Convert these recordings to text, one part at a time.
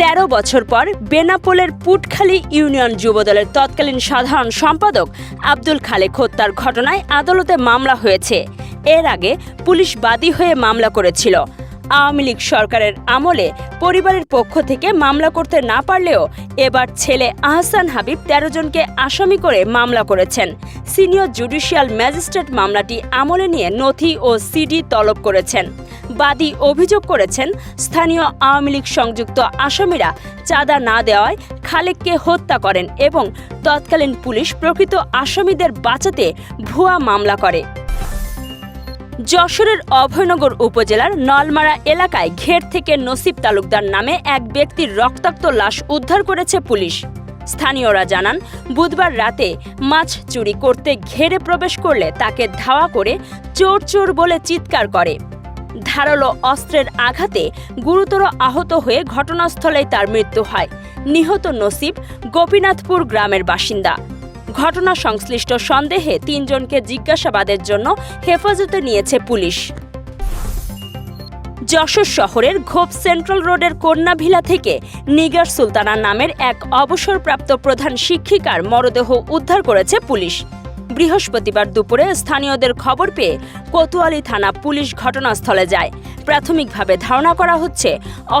তেরো বছর পর বেনাপোলের পুটখালী ইউনিয়ন যুবদলের তৎকালীন সাধারণ সম্পাদক আব্দুল খালেক হত্যার ঘটনায় আদালতে মামলা হয়েছে। এর আগে পুলিশ বাদী হয়ে মামলা করেছিল। আওয়ামী লীগ সরকারের আমলে পরিবারের পক্ষ থেকে মামলা করতে না পারলেও এবার ছেলে আহসান হাবিব তেরো জনকে আসামি করে মামলা করেছেন। সিনিয়র জুডিশিয়াল ম্যাজিস্ট্রেট মামলাটি আমলে নিয়ে নথি ও সিডি তলব করেছেন। বাদী অভিযোগ করেছেন, স্থানীয় আওয়ামী লীগ সংযুক্ত আসামিরা চাঁদা না দেওয়ায় খালেককে হত্যা করেন এবং তৎকালীন পুলিশ প্রকৃত আসামিদের বাঁচাতে ভুয়া মামলা করে। যশোরের অভয়নগর উপজেলার নলমারা এলাকায় ঘের থেকে নসিব তালুকদার নামে এক ব্যক্তির রক্তাক্ত লাশ উদ্ধার করেছে পুলিশ। স্থানীয়রা জানান, বুধবার রাতে মাছ চুরি করতে ঘেরে প্রবেশ করলে তাকে ধাওয়া করে চোর চোর বলে চিৎকার করে। ধারালো অস্ত্রের আঘাতে গুরুতর আহত হয়ে ঘটনাস্থলেই তার মৃত্যু হয়। নিহত নসিব গোপীনাথপুর গ্রামের বাসিন্দা। ঘটনা সংশ্লিষ্ট সন্দেহে তিনজনকে জিজ্ঞাসাবাদের জন্য হেফাজতে নিয়েছে পুলিশ। যশোর শহরের ঘোপ সেন্ট্রাল রোডের কন্যাভিলা থেকে নিগার সুলতানা নামের এক অবসরপ্রাপ্ত প্রধান শিক্ষিকার মরদেহ উদ্ধার করেছে পুলিশ। বৃহস্পতিবার দুপুরে স্থানীয়দের খবর পেয়ে কোতোয়ালি থানা পুলিশ ঘটনাস্থলে যায়। প্রাথমিকভাবে ধারণা করা হচ্ছে,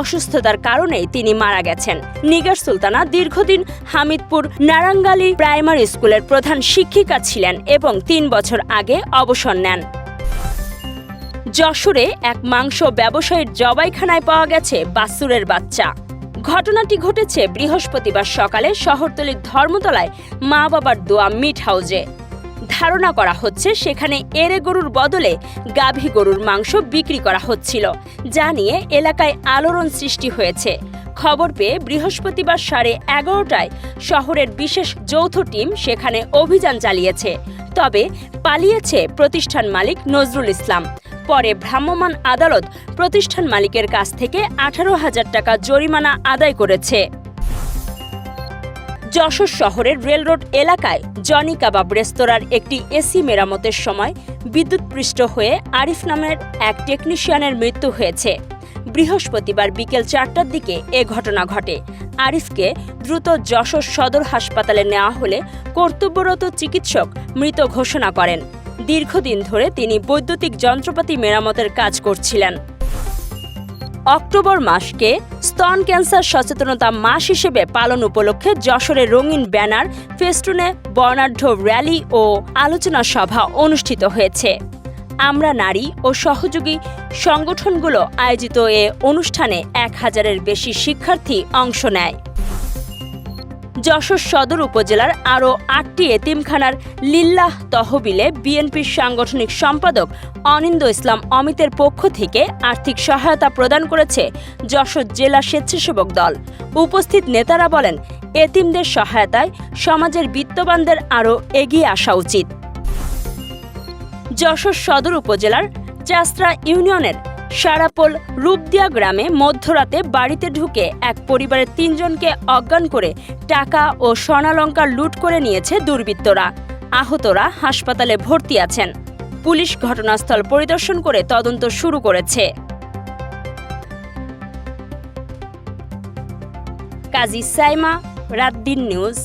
অসুস্থতার কারণেই তিনি মারা গেছেন। নিগার সুলতানা দীর্ঘদিন হামিদপুর নারাঙ্গালি প্রাইমারি স্কুলের প্রধান শিক্ষিকা ছিলেন এবং তিন বছর আগে অবসর নেন। যশোরে এক মাংস ব্যবসায়ীর জবাইখানায় পাওয়া গেছে বাসুরের বাচ্চা। ঘটনাটি ঘটেছে বৃহস্পতিবার সকালে শহরতলির ধর্মতলায় মা বাবার দোয়া মিট হাউজে। ধারণা করা হচ্ছে সেখানে এরে গরুর বদলে গাভী গরুর মাংস বিক্রি করা হচ্ছিল, যা নিয়ে এলাকায় আলোড়ন সৃষ্টি হয়েছে। খবর পেয়ে বৃহস্পতিবার সাড়ে এগারোটায় শহরের বিশেষ যৌথ টিম সেখানে অভিযান চালিয়েছে, তবে পালিয়েছে প্রতিষ্ঠান মালিক নজরুল ইসলাম। পরে ভ্রাম্যমাণ আদালত প্রতিষ্ঠান মালিকের কাছ থেকে আঠারো হাজার টাকা জরিমানা আদায় করেছে। যশোর শহরের রেলরোড এলাকায় জনি কাবাব রেস্তোরাঁর একটি এসি মেরামতের সময় বিদ্যুৎপৃষ্ট হয়ে আরিফ নামের এক টেকনিশিয়ানের মৃত্যু হয়েছে। বৃহস্পতিবার বিকেল চারটার দিকে এ ঘটনা ঘটে। আরিফকে দ্রুত যশোর সদর হাসপাতালে নেওয়া হলে কর্তব্যরত চিকিৎসক মৃত ঘোষণা করেন। দীর্ঘদিন ধরে তিনি বৈদ্যুতিক যন্ত্রপাতি মেরামতের কাজ করছিলেন। অক্টোবর মাসকে স্তন ক্যান্সার সচেতনতা মাস হিসেবে পালন উপলক্ষে যশোরে রঙিন ব্যানার, ফেস্টুনে বর্ণাঢ্য র্যালি ও আলোচনা সভা অনুষ্ঠিত হয়েছে। আমরা নারী ও সহযোগী সংগঠনগুলো আয়োজিত এ অনুষ্ঠানে এক হাজারের বেশি শিক্ষার্থী অংশ নেয়। যশোর সদর উপজেলার আরও আটটি এতিমখানার লিল্লাহ তহবিলে বিএনপির সাংগঠনিক সম্পাদক অনিন্দ ইসলাম অমিতের পক্ষ থেকে আর্থিক সহায়তা প্রদান করেছে যশোর জেলা স্বেচ্ছাসেবক দল। উপস্থিত নেতারা বলেন, এতিমদের সহায়তায় সমাজের বিত্তবানদের আরও এগিয়ে আসা উচিত। যশোর সদর উপজেলার চাস্ত্রা ইউনিয়নের সারাপোল রূপদিয়া গ্রামে মধ্যরাতে বাড়িতে ঢুকে এক পরিবারের তিনজনকে অজ্ঞান করে টাকা ও স্বর্ণালঙ্কার লুট করে নিয়েছে দুর্বৃত্তরা। আহতরা হাসপাতালে ভর্তি আছেন। পুলিশ ঘটনাস্থল পরিদর্শন করে তদন্ত শুরু করেছে। কাজী সাইমা রাত দিন নিউজ।